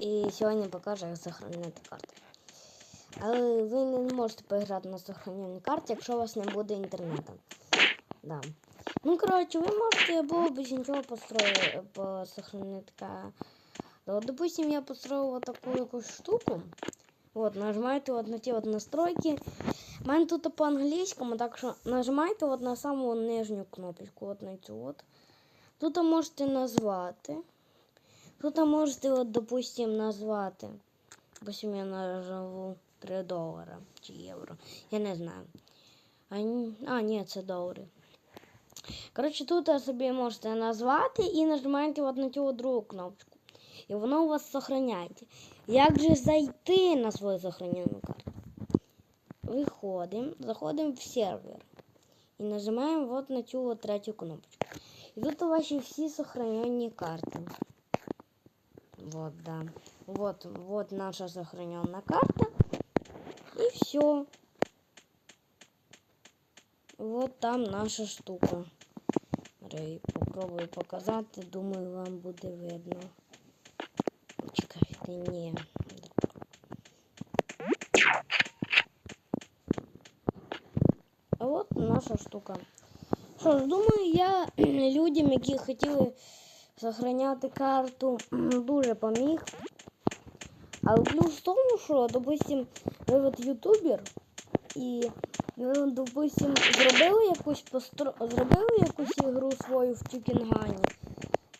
І сьогодні покажу, як сохранити карти. Але ви не можете поіграти на сохраненій карті, якщо у вас не буде інтернету. Да. Ну, коротше, ви можете або без нічого построїти, посохранити. ка- От, допустим, я построил вот такую якусь штуку. Вот, нажимаєте от на ті от настройки. Мене тут по-англійському, так що нажимаєте от на саму нижню кнопочку, от на цю от. Тут можете назвати. Тут можете, от, допустим, назвати. Допустим, я нажму 3 долара чи євро. Я не знаю. А, а ні, це долари. Коротше, тут собі можете назвати і нажимаєте от на цю другу кнопочку. І воно у вас сохраняється. Як же зайти на свою сохранену карту? Виходимо, заходимо в сервер. І нажимаємо вот на цю от третю кнопочку. І тут ваші всі сохранені карти. Вот, да. Вот, вот наша сохраненная карта. И все. Вот там наша штука. Рей, попробую показати, думаю, вам буде видно. Чекайте, ні. А от наша штука. Що ж, думаю, я людям, які хотіли Сохраняти карту, дуже поміг. Але плюс в тому, що, допустим, ви от ютубер, і ви, допустим, зробили якусь постро... зробили якусь ігру свою в Тюкінгані,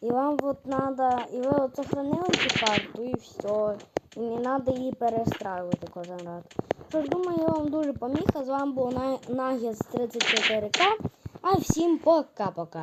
і вам от надо, і ви от сохранили цю карту, і все. І не треба її перестраювати кожен раз. Тож, думаю, я вам дуже поміг, а з вами був Нагіс 34К. А всім пока-пока.